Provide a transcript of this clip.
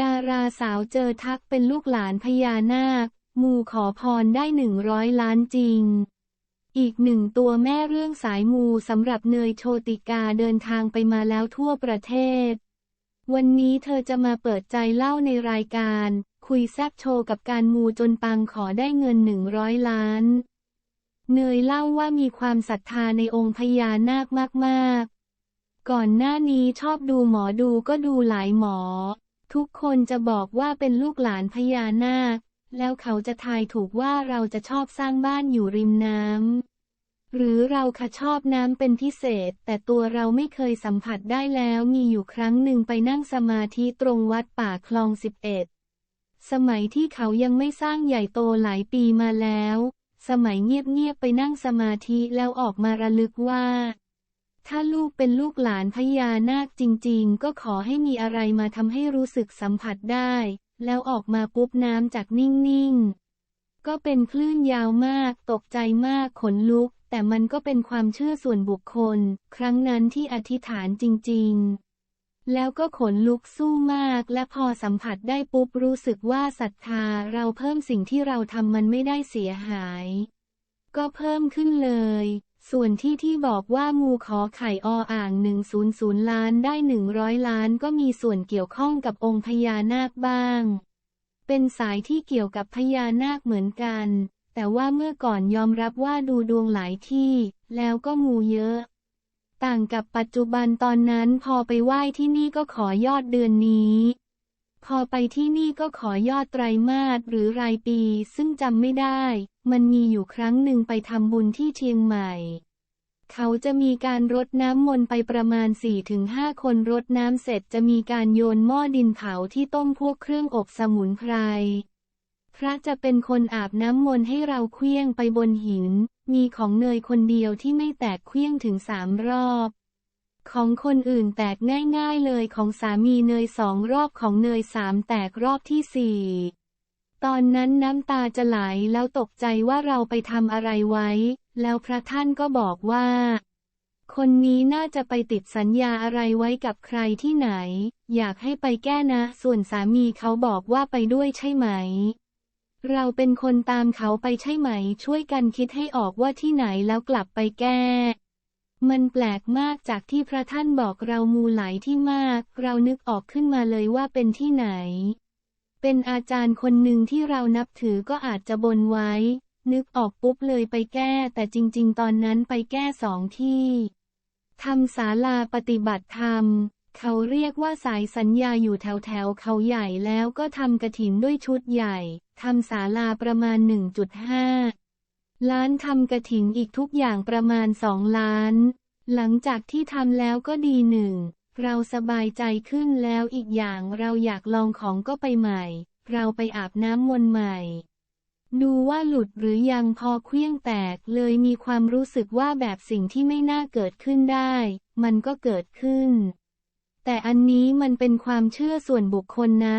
ดาราสาวเจอทักเป็นลูกหลานพญานาค มูขอพรได้หนึ่งร้อยล้านจริง อีกหนึ่งตัวแม่เรื่องสายมูสำหรับเนยโชติกาเดินทางไปมาแล้วทั่วประเทศ วันนี้เธอจะมาเปิดใจเล่าในรายการ คุยแซบโชว์กับการมูจนปังขอได้เงินหนึ่งร้อยล้าน เนยเล่าว่ามีความศรัทธาในองค์พญานาคมาก ๆ ก่อนหน้านี้ชอบดูหมอดูก็ดูหลายหมอ ทุกคนจะบอกว่าเป็นลูกหลานพญานาค แล้วเขาจะทายถูกว่าเราจะชอบสร้างบ้านอยู่ริมน้ำ หรือเราค่ะชอบน้ำเป็นพิเศษ แต่ตัวเราไม่เคยสัมผัสได้แล้วมีอยู่ครั้งหนึ่งไปนั่งสมาธิตรงวัดป่าคลองสิบเอ็ดสมัยที่เขายังไม่สร้างใหญ่โตหลายปีมาแล้ว สมัยเงียบๆไปนั่งสมาธิแล้วออกมาระลึกว่า ถ้าลูกเป็นลูกหลานพญานาคจริงๆ ก็ขอให้มีอะไรมาทำให้รู้สึกสัมผัสได้ แล้วออกมาปุ๊บน้ำจากนิ่งๆ ก็เป็นคลื่นยาวมาก ตกใจมากขนลุก แต่มันก็เป็นความเชื่อส่วนบุคคล ครั้งนั้นที่อธิษฐานจริงๆแล้วก็ขนลุกสู้มากและพอสัมผัสได้ปุ๊บรู้สึกว่าศรัทธาเราเพิ่มสิ่งที่เราทำมันไม่ได้เสียหาย ก็เพิ่มขึ้นเลย ส่วนที่ที่บอกว่างูขอไข่ออ่าง 100 ล้านได้ 100 ล้านก็มีส่วนเกี่ยวข้องกับองค์พญานาคบ้าง เป็นสายที่เกี่ยวกับพญานาคเหมือนกัน แต่ว่าเมื่อก่อนยอมรับว่าดูดวงหลายที่ แล้วก็งูเยอะ ต่างกับปัจจุบันตอนนั้นพอไปไหว้ที่นี่ก็ขอยอดเดือนนี้ พอไปที่นี่ก็ขอยอดไตรมาสหรือรายปีซึ่งจำไม่ได้ มันมีอยู่ครั้งหนึ่งไปทำบุญที่เชียงใหม่ เขาจะมีการรดน้ำมนต์ไปประมาณ 4-5 คนรดน้ำเสร็จจะมีการโยนหม้อดินเผาที่ต้มพวกเครื่องอบสมุนไพร พระจะเป็นคนอาบน้ำมนต์ให้เราเคลี้ยงไปบนหิน มีของเนยคนเดียวที่ไม่แตกเคลี้ยงถึงสามรอบของคนอื่นแตกง่ายๆเลยของสามีเนยสองรอบของเนยสามแตกรอบที่สี่ ตอนนั้นน้ำตาจะไหลแล้วตกใจว่าเราไปทำอะไรไว้ แล้วพระท่านก็บอกว่า คนนี้น่าจะไปติดสัญญาอะไรไว้กับใครที่ไหน อยากให้ไปแก้นะ ส่วนสามีเขาบอกว่าไปด้วยใช่ไหม เราเป็นคนตามเขาไปใช่ไหม ช่วยกันคิดให้ออกว่าที่ไหนแล้วกลับไปแก้มันแปลกมากจากที่พระท่านบอกเรามูไหลที่มาก เรานึกออกขึ้นมาเลยว่าเป็นที่ไหน เป็นอาจารย์คนหนึ่งที่เรานับถือก็อาจจะบนไว้ นึกออกปุ๊บเลยไปแก้ แต่จริง ๆ ตอนนั้นไปแก้สองที่ทำศาลาปฏิบัติธรรม เขาเรียกว่าสายสัญญาอยู่แถวแถวๆเขาใหญ่แล้วก็ทำกระถินด้วยชุดใหญ่ทำศาลาประมาณ 1.5 ล้านทำกระถินอีกทุกอย่างประมาณ 2 ล้าน หลังจากที่ทำแล้วก็ดีหนึ่ง เราสบายใจขึ้นแล้วอีกอย่างเราอยากลองของก็ไปใหม่ เราไปอาบน้ำวนใหม่ ดูว่าหลุดหรือยังพอเคลี้ยงแตกเลยมีความรู้สึกว่าแบบสิ่งที่ไม่น่าเกิดขึ้นได้ มันก็เกิดขึ้น แต่อันนี้มันเป็นความเชื่อส่วนบุคคลนะ